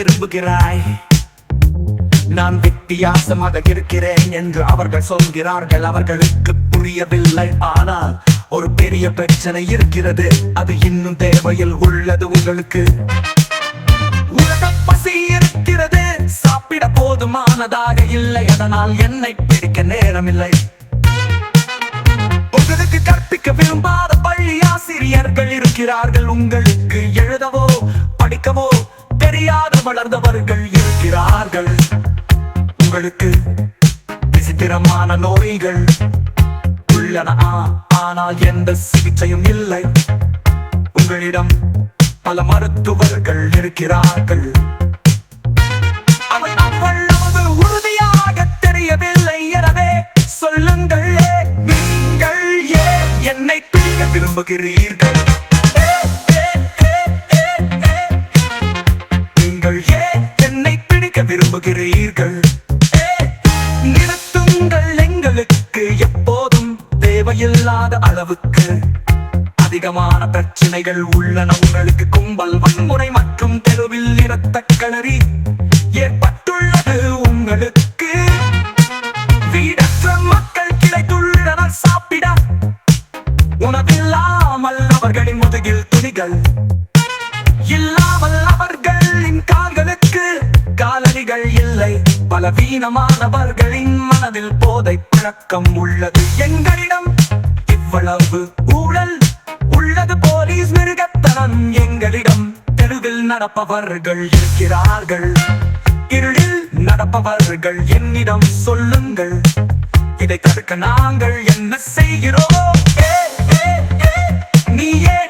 விரும்புகிறாய். நான் வித்தியாசமாக இருக்கிறேன் என்று அவர்கள் சொல்கிறார்கள். அவர்களுக்கு புரியவில்லை. ஆனால் ஒரு பெரிய பிரச்சனை இருக்கிறது. அது இன்னும் தேவையில் உள்ளது உங்களுக்கு. உலக பசி இருக்கிறது. சாப்பிட போதுமானதாக இல்லை. அதனால் என்னை பிடிக்க நேரமில்லை. உங்களுக்கு கற்பிக்க விரும்பாத பள்ளி ஆசிரியர்கள் இருக்கிறார்கள். உங்கள் வளர்ந்தவர்கள் இருக்கிறார்கள். உங்களுக்கு விசித்திரமான நோய்கள் உள்ளன. ஆனால் எந்த சிகிச்சையும் இல்லை. உங்களிடம் பல மருத்துவர்கள் இருக்கிறார்கள். உறுதியாக தெரியவில்லை. எனவே சொல்லுங்கள் நீங்கள் ஏன் என்னை பிடிக்க விரும்புகிறீர்கள்? விரும்புகிறீர்கள் நிறுத்துங்கள் எங்களுக்கு எப்போதும் தேவையில்லாத அளவுக்கு. அதிகமான பிரச்சனைகள் உள்ளன உங்களுக்கு கும்பல் வன்முறை மற்றும் தெருவில் இரத்த களரி ஏற்பட்டுள்ளது உங்களுக்கு. வீடற்ற மக்கள் கிடைத்துள்ளனர் சாப்பிட உணவில்லாமல் அவர்களின் முதுகில் துணிகள். இல்லை. பலவீனமானவர்களின் மனதில் போதை பழக்கம் உள்ளது. எங்களிடம் இவ்வளவு ஊழல் உள்ளது. போலீஸ் மிருகத்தனம் எங்களிடம் தெருவில் நடப்பவர்கள் இருக்கிறார்கள். இருளில் நடப்பவர்கள் என்னிடம் சொல்லுங்கள். இதை தடுக்க நாங்கள் என்ன செய்கிறோம்? ஏ, நீ ஏன்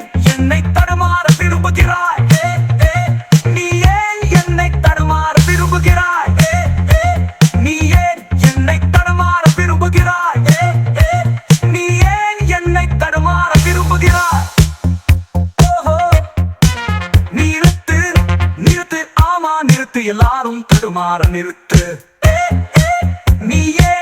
எல்லாரும் தடுமாற நிறுத்து. ஏ,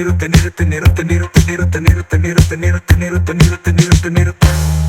நிறுத்து நிறுத்து நிறுத்து நிறுத்து நிறுத்து நிறுத்து நிறுத்து நிறுத்து நிறுத்து நிறுத்து நிறுத்து